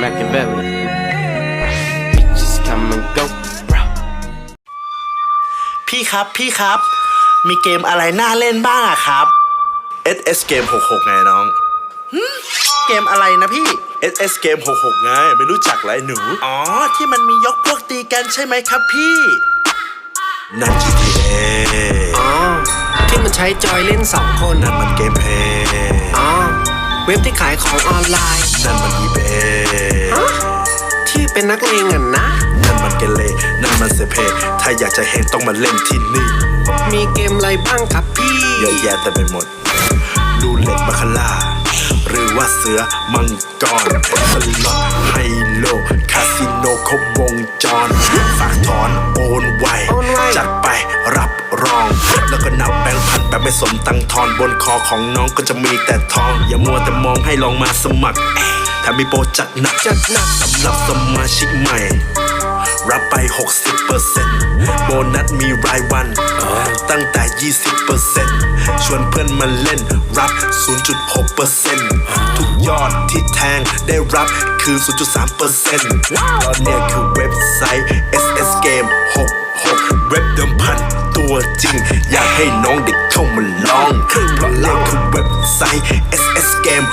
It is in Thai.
Machiavelli. Bitches come and go, bro. พี่ครับ พี่ครับ มีเกมอะไรน่าเล่นบ้างอะครับ SS เกม66 ไงน้องหึเกมอะไรนะพี่ SS เกม66 ไง ไม่รู้จักไรหนู อ๋อ ที่มันมียกพวกตีกันใช่ไหมครับพี่ นั่น GTA อ๋อที่มันใช้จอยเล่นสองคน นั่นมันเกมเพย์อ๋อ เว็บที่ขายของออนไลน์ นั่นมัน eBay ที่เป็นนักเลงอะนะ นั่นมันเกเรนั่นมันเซเพ ถ้าอยากจะเห็นต้องมาเล่นที่นี่ มีเกมอะไรบ้างครับพี่ เยอะแยะแต่ไปหมด ดูเล็กบาคาร่า หรือว่าเสือมังกรสล็อตไฮโล คาสิโนครบวงจร ฝากถอนโอนไวโอนไวจัดไปรับรอง แล้วก็นับ แบบไม่สนตังทอนบนคอของน้องก็จะมีแต่ทอง อย่ามัวแต่มองให้ลองมาสมัครถ้ามีโปรจัดหนักจัดหนักสำหรับสมาชิกใหม่ รับไป 60%โบนัสมีรายวัน ตั้งแต่ 20%ชวนเพื่อนมาเล่นรับ 0.6%ทุกยอดที่แทงได้รับคือ 0.3%ยอดเนี่ยคือเว็บไซต์ SS Game 6 จริง อยากให้น้องเด็กเข้ามาลองเพราะเลขคือเว็บไซต์ SS Game